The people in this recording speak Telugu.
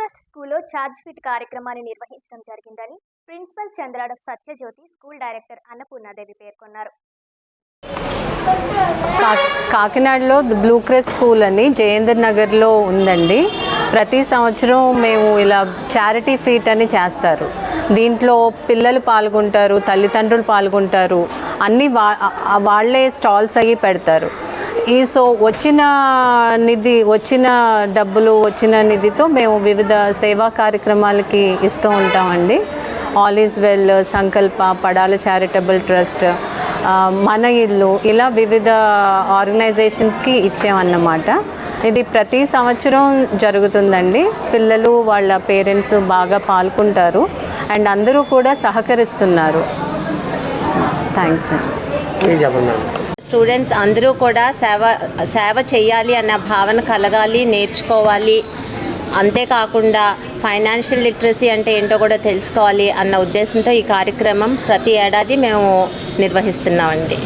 క్రస్ట్ స్కూల్లో ఛార్జ్ ఫిట్ కార్యక్రమాన్ని నిర్వహించడం జరిగిందని principal Chandrada Satyajyothi school director Annapurnadevi పేర్కొన్నారు. కా- కాకినాడలో బ్లూ క్రెస్ స్కూల్ అని జయేందర్ నగర్లో ఉందండి. ప్రతి సంవత్సరం మేము ఇలా చారిటీ ఫీట్ అని చేస్తారు. దీంట్లో పిల్లలు పాల్గొంటారు తల్లిదండ్రులు పాల్గొంటారు. అన్నీ వా వాళ్ళే స్టాల్స్ అవి పెడతారు. ఈ సో వచ్చిన నిధి వచ్చిన డబ్బులు వచ్చిన నిధితో మేము వివిధ సేవా కార్యక్రమాలకి ఇస్తూ ఉంటామండి. ఆల్ ఈజ్ వెల్ సంకల్ప పడాల చారిటబుల్ ట్రస్ట్ మన ఇల్లు ఇలా వివిధ ఆర్గనైజేషన్స్కి ఇచ్చామన్నమాట ఇది ప్రతి సంవత్సరం జరుగుతుందండి. పిల్లలు వాళ్ళ పేరెంట్స్ బాగా పాల్గొంటారు. అండ్ అందరూ కూడా సహకరిస్తున్నారు. థ్యాంక్స్ అండి స్టూడెంట్స్ అందరూ కూడా సేవ సేవ చేయాలి అన్న భావన కలగాలి నేర్చుకోవాలి. అంతేకాకుండా ఫైనాన్షియల్ లిటరసీ అంటే ఏంటో కూడా తెలుసుకోవాలి అన్న ఉద్దేశంతో ఈ కార్యక్రమం ప్రతి ఏడాది మేము నిర్వహిస్తున్నామండి.